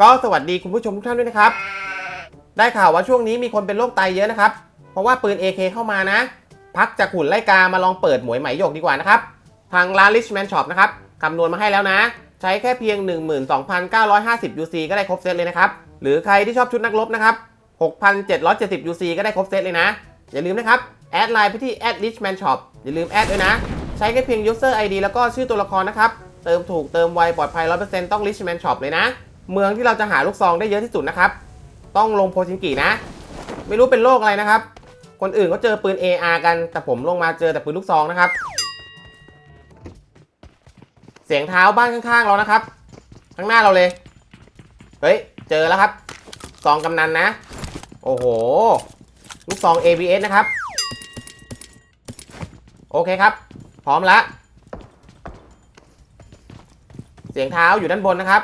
ก็สวัสดีคุณผู้ชมทุกท่านด้วยนะครับ ได้ข่าวว่าช่วงนี้มีคนเป็นโรคไตเยอะนะครับ เพราะว่าปืน AK เข้ามานะ พักจากหุ่นไล่กามาลองเปิดหมวยไหมหยกดีกว่านะครับ ทางร้าน Richman Shop นะครับคำนวณมาให้แล้วนะ ใช้แค่เพียง 12,950 UC ก็ได้ครบเซตเลยนะครับ หรือใครที่ชอบชุดนักรบนะครับ 6,770 UC ก็ได้ครบเซตเลยนะ อย่าลืมนะครับ แอดไลน์ไปที่ @richman shop อย่าลืมแอดด้วยนะ ใช้แค่เพียง user ID แล้วก็ชื่อตัวละครนะครับ เติมถูกเติมไวปลอดภัย 100%ต้อง richman shop เลยนะ เมืองที่เราจะหาลูกซองได้เยอะที่สุดนะครับ ต้องลงโพชิงกินะ ไม่รู้เป็นโรคอะไรนะครับ คนอื่นก็เจอปืน AR กัน แต่ผมลงมาเจอแต่ปืนลูกซองนะครับ เสียงเท้าบ้านข้างๆเรานะครับ ข้างหน้าเราเลย เฮ้ย เจอแล้วครับ ซองกำนันนะ โอ้โห ลูกซอง ABS นะครับ โอเคครับ พร้อมล้วเสียงเท้าอยู่ด้านบนนะครับ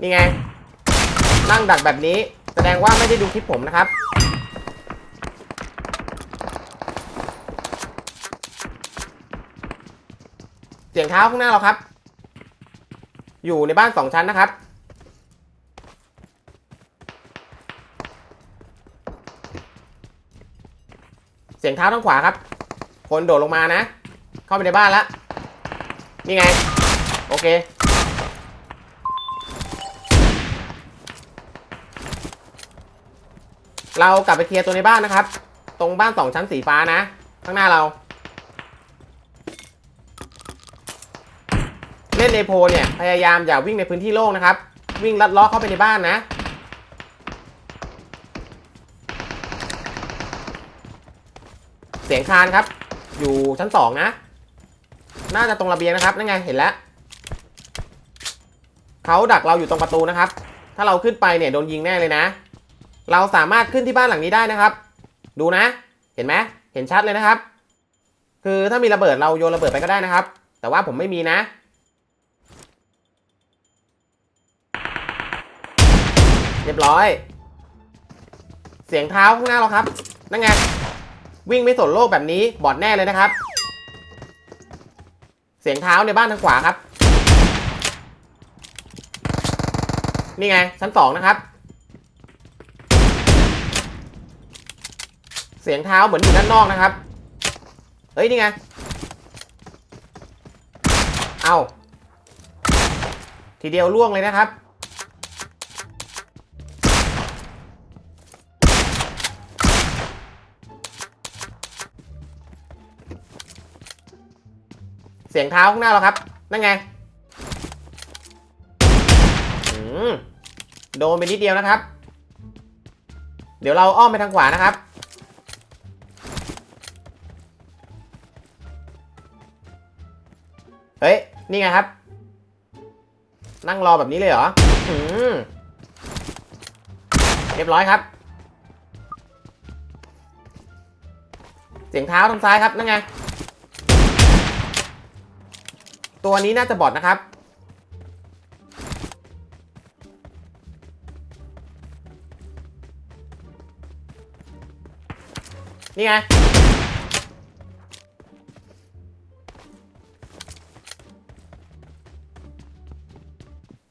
นี่ไง นั่งดักแบบนี้ แสดงว่าไม่ได้ดูคลิปผมนะครับ เสียงเท้าข้างหน้าเราครับ อยู่ในบ้านสองชั้นนะครับเสียงเท้าทางขวาครับ คนโดดลงมานะ เข้าไปในบ้านแล้ว นี่ไง โอเค เรากลับไปเคลียร์ตัวในบ้านนะครับ ตรงบ้านสองชั้นสีฟ้านะ ข้างหน้าเรา เล่นในโพลเนี่ย พยายามอย่าวิ่งในพื้นที่โล่งนะครับ วิ่งลัดล้อเข้าไปในบ้านนะ เสียงคานครับ อยู่ชั้นสองนะ น่าจะตรงระเบียงนะครับ นั่นไง เห็นแล้ว เขาดักเราอยู่ตรงประตูนะครับ ถ้าเราขึ้นไปเนี่ยโดนยิงแน่เลยนะ เราสามารถขึ้นที่บ้านหลังนี้ได้นะครับ ดูนะ เห็นไหมเห็นชัดเลยนะครับ คือถ้ามีระเบิดเราโยนระเบิดไปก็ได้นะครับ แต่ว่าผมไม่มีนะเรียบร้อย เสียงเท้าข้างหน้าเราครับ นั่นไง วิ่งไม่สนโลกแบบนี้บอดแน่เลยนะครับ เสียงเท้าในบ้านทางขวาครับ นี่ไงชั้นสองนะครับ สียงเท้าเหมือนอยู่ด้านนอกนะครับ เฮ้ย นี่ไง เอาทีเดียวล่วงเลยนะครับ เสียงเท้าข้างหน้าเราครับ นั่นไงอืมโดนไปนิดเดียวนะครับ เดี๋ยวเราอ้อมไปทางขวานะครับ นี่ไงครับ นั่งรอแบบนี้เลยเหรออืมเรียบร้อยครับ เสียงเท้าทางซ้ายครับนั่นไง ตัวนี้น่าจะบอดนะครับ นี่ไง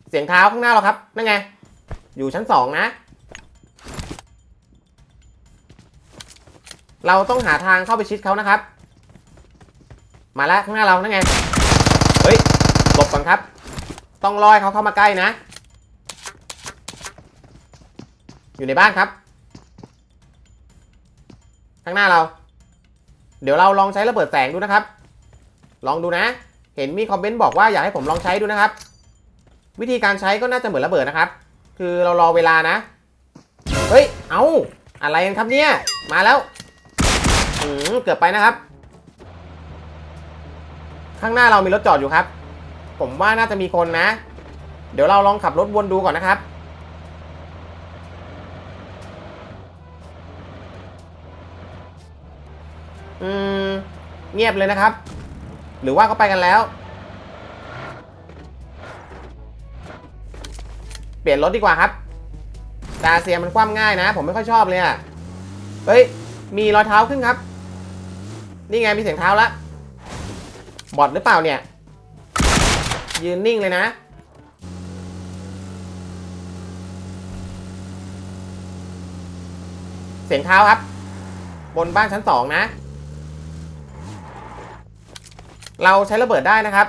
เสียงเท้าข้างหน้าเราครับ นั่นไง อยู่ชั้นสองนะ เราต้องหาทางเข้าไปชิดเขานะครับ มาแล้วข้างหน้าเรา นั่นไง เฮ้ย หลบก่อนครับ ต้องรอให้เขาเข้ามาใกล้นะ อยู่ในบ้านครับ ข้างหน้าเรา เดี๋ยวเราลองใช้ระเบิดแสงดูนะครับ ลองดูนะ เห็นมีคอมเมนต์บอกว่าอยากให้ผมลองใช้ดูนะครับ วิธีการใช้ก็น่าจะเหมือนระเบิดนะครับ คือเรารอเวลานะ เฮ้ย เอาอะไรกันครับเนี่ย มาแล้วอืมเกือบไปนะครับ ข้างหน้าเรามีรถจอดอยู่ครับ ผมว่าน่าจะมีคนนะ เดี๋ยวเราลองขับรถวนดูก่อนนะครับ อืม เงียบเลยนะครับ หรือว่าเขาไปกันแล้ว ปลี่ยนรถดีกว่าครับ ดาเซียมันคว่ำง่ายนะ ผมไม่ค่อยชอบเลยอะเฮ้ย มีรอยเท้าขึ้นครับ นี่ไงมีเสียงเท้าละบอดหรือเปล่าเนี่ย ยืนนิ่งเลยนะ เสียงเท้าครับ บนบ้านชั้นสองนะ เราใช้ระเบิดได้นะครับ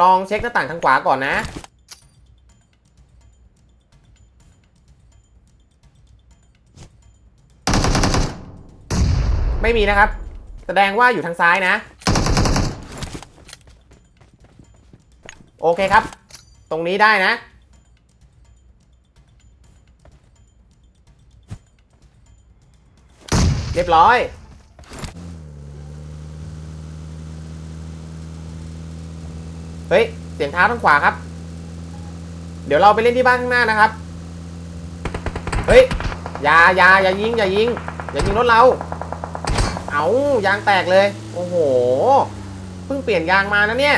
ลองเช็คหน้าต่างทางขวาก่อนนะ ไม่มีนะครับ แสดงว่าอยู่ทางซ้ายนะ โอเคครับ ตรงนี้ได้นะ เรียบร้อยเฮ้ย เสียงเท้าทางขวาครับ เดี๋ยวเราไปเล่นที่บ้านข้างหน้านะครับ เฮ้ย อย่าอย่าอย่ายิง อย่ายิง อย่ายิงรถเรา เอายางแตกเลย โอ้โห เพิ่งเปลี่ยนยางมานะเนี่ย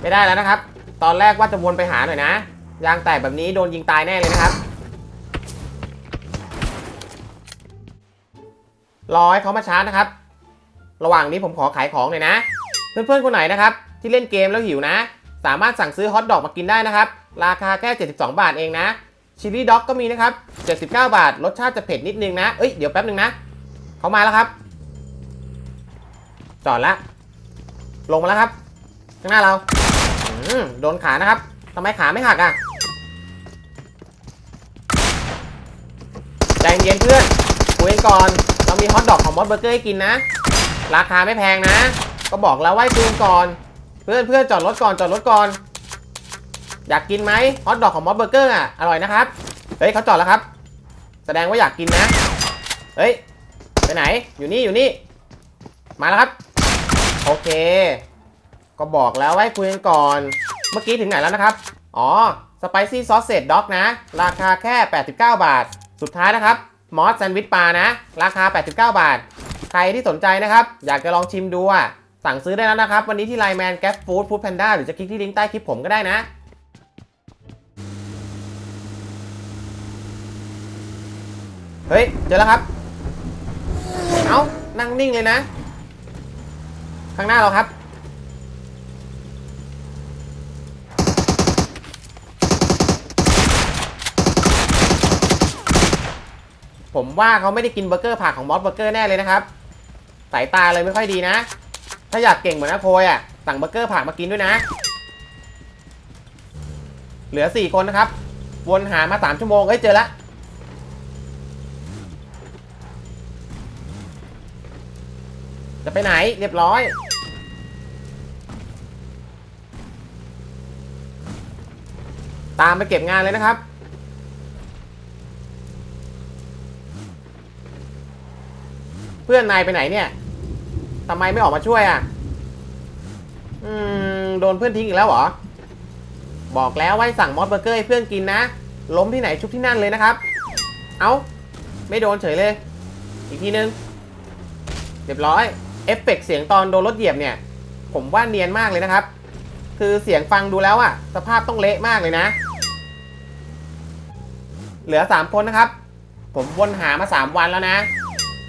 ไม่ได้แล้วนะครับ ตอนแรกว่าจะวนไปหาหน่อยนะ ยางแตกแบบนี้โดนยิงตายแน่เลยนะครับ รอให้เขามาชาร์จนะครับ ระหว่างนี้ผมขอขายของหน่อยนะ เพื่อนๆคนไหนนะครับ ที่เล่นเกมแล้วหิวนะ สามารถสั่งซื้อฮอทดอกมากินได้นะครับ ราคาแค่ 72 บาทเองนะ ชิลลี่ด็อกก็มีนะครับ 79 บาท รสชาติจะเผ็ดนิดนึงนะ เอ้ย เดี๋ยวแป๊บนึงนะ เขามาแล้วครับ จอดล้วลงมาแล้วครับ ข้างหน้าเราโดนขานะครับ ทำไมขาไม่หักอะ ใจเย็นเพื่อนคุยกันก่อน เรามีฮอทดอกของมอสเบอร์เกอร์ให้กินนะ ราคาไม่แพงนะ ก็บอกแล้วว่าให้คุยกันก่อน เพื่อนเพื่อนจอดรถก่อน จอดรถก่อน อยากกินไหมฮอทดอกของมอสเบอร์เกอร์อะอร่อยนะครับ เฮ้ยเขาจอดแล้วครับ แสดงว่าอยากกินนะ เฮ้ยไปไหนอยู่นี่อยู่นี่ มาแล้วครับ โอเค ก็บอกแล้วให้คุยกันก่อน เมื่อกี้ถึงไหนแล้วนะครับ อ๋อสไปซี่ซอสเซจด็อกนะ ราคาแค่ 89 บาท สุดท้ายนะครับ มอสแซนด์วิชปลานะ ราคา 89 บาท ใครที่สนใจนะครับ อยากจะลองชิมดูอะสั่งซื้อได้แล้วนะครับ วันนี้ที่ไลน์แมนแก๊ปฟู้ดฟู้ดแพนด้าหรือจะคลิกที่ลิงก์ใต้คลิปผมก็ได้นะ เฮ้ย เจอแล้วครับ เอานั่งนิ่งเลยนะ ข้างหน้าเราครับ ผมว่าเขาไม่ได้กินเบอร์เกอร์ผักของมอสเบอร์เกอร์แน่เลยนะครับ สายตาเลยไม่ค่อยดีนะ ถ้าอยากเก่งเหมือนอาโคยอะ สั่งเบอร์เกอร์ผักมากินด้วยนะ เหลือ 4 คนนะครับ วนหามา 3 ชั่วโมง เอ้ย เจอและ จะไปไหนเรียบร้อย ตามไปเก็บงานเลยนะครับ เพื่อนนายไปไหนเนี่ยทำไมไม่ออกมาช่วยอะ อืม โดนเพื่อนทิ้งอีกแล้วเหรอ บอกแล้วว่าสั่งมอสเบอร์เกอร์ให้เพื่อนกินนะ ล้มที่ไหนชุบที่นั่นเลยนะครับ เอา้า ไม่โดนเฉยเลย อีกทีนึง เรียบร้อย เอฟเฟกต์เสียงตอนโดนรถเหยียบเนี่ย ผมว่าเนียนมากเลยนะครับ คือเสียงฟังดูแล้วอะสภาพต้องเละมากเลยนะ เหลือ 3 คนนะครับ ผมวนหามา 3 วันแล้วนะ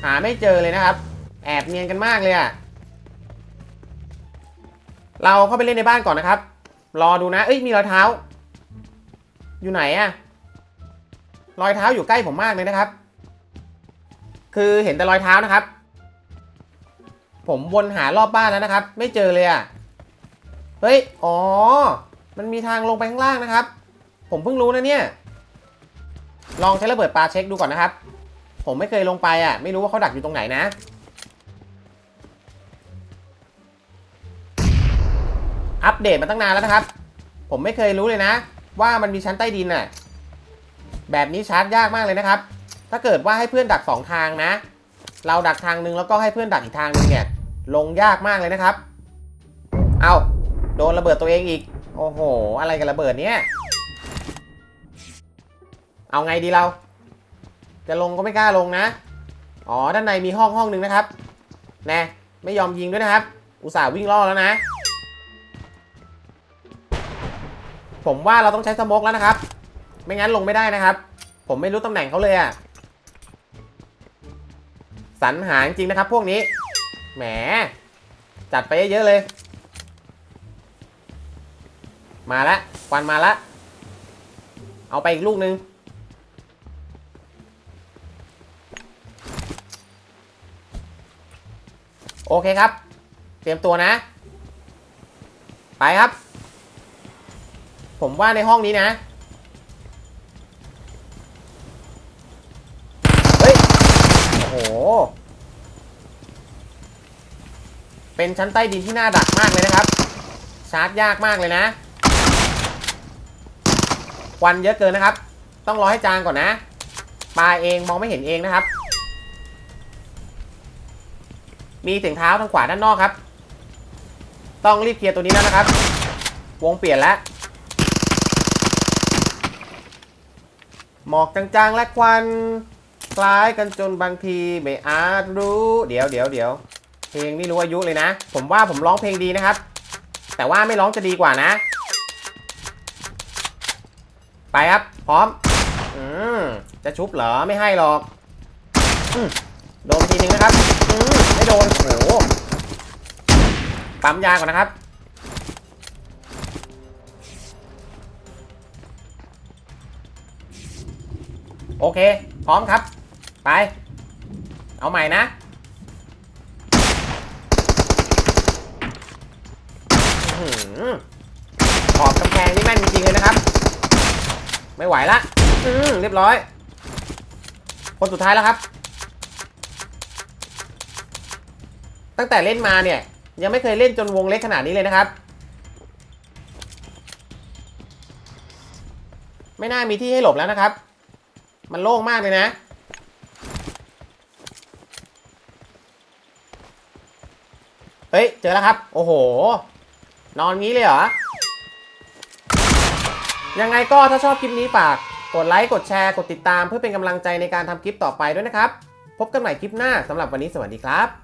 หาไม่เจอเลยนะครับ แอบเนียนกันมากเลยอะเราเข้าไปเล่นในบ้านก่อนนะครับ รอดูนะ เอ้ยมีรอยเท้า อยู่ไหนอะรอยเท้าอยู่ใกล้ผมมากเลยนะครับ คือเห็นแต่รอยเท้านะครับ ผมวนหารอบบ้านแล้วนะครับ ไม่เจอเลยอะเฮ้ย อ๋อ มันมีทางลงไปข้างล่างนะครับ ผมเพิ่งรู้นะเนี่ย ลองใช้ระเบิดปลาเช็คดูก่อนนะครับ ผมไม่เคยลงไปอะ ไม่รู้ว่าเขาดักอยู่ตรงไหนนะ อัปเดตมาตั้งนานแล้วนะครับ ผมไม่เคยรู้เลยนะ ว่ามันมีชั้นใต้ดินน่ะ แบบนี้ชาร์จยากมากเลยนะครับ ถ้าเกิดว่าให้เพื่อนดักสองทางนะ เราดักทางนึงแล้วก็ให้เพื่อนดักอีกทางนึงเนี่ยลงยากมากเลยนะครับ เอาโดนระเบิดตัวเองอีก โอ้โห อะไรกับระเบิดเนี้ยเอาไงดีเรา จะลงก็ไม่กล้าลงนะ อ๋อ ด้านในมีห้องห้องหนึ่งนะครับ แน่ไม่ยอมยิงด้วยนะครับ อุตส่าห์วิ่งล่อแล้วนะ ผมว่าเราต้องใช้สโมกแล้วนะครับ ไม่งั้นลงไม่ได้นะครับ ผมไม่รู้ตำแหน่งเขาเลยอะ สรรหาจริงนะครับ พวกนี้ แหม จัดไปเยอะๆเลย มาละควันมาละ เอาไปอีกลูกนึง โอเคครับ เตรียมตัวนะ ไปครับ ผมว่าในห้องนี้นะ เฮ้ย โอ้โห เป็นชั้นใต้ดินที่น่าดักมากเลยนะครับ ชาร์จยากมากเลยนะควันเยอะเกินนะครับ ต้องรอให้จางก่อนนะปลาเองมองไม่เห็นเองนะครับ มีเสียงเท้าทางขวาด้านนอกครับ ต้องรีบเคลียร์ตัวนี้แล้วนะครับ วงเปลี่ยนแล้วหมอกจางๆและควัน คล้ายกันจนบางทีไม่อาจรู้ เดี๋ยวเดี๋ยวเดี๋ยว เพลงนี่รู้อายุเลยนะ ผมว่าผมร้องเพลงดีนะครับ แต่ว่าไม่ร้องจะดีกว่านะ ไปครับ พร้อม อืมจะชุบเหรอไม่ให้หรอกอืโดนทีนึงนะครับ อืมไม่โดนโอ้โหปั๊มยาก่อนนะครับโอเค พร้อมครับ ไป เอาใหม่นะ อื้อหือ ขอบกำแพงนี่แม่นจริงๆเลยนะครับ ไม่ไหวละอืเรียบร้อย คนสุดท้ายแล้วครับ ตั้งแต่เล่นมาเนี่ย ยังไม่เคยเล่นจนวงเล็กขนาดนี้เลยนะครับ ไม่น่ามีที่ให้หลบแล้วนะครับ มันโล่งมากเลยนะเฮ้ย เจอแล้วครับ โอ้โห นอนงี้เลยเหรอ ยังไงก็ถ้าชอบคลิปนี้ฝากกดไลค์ กดแชร์ กดติดตามเพื่อเป็นกำลังใจในการทำคลิปต่อไปด้วยนะครับ พบกันใหม่คลิปหน้าสำหรับวันนี้สวัสดีครับ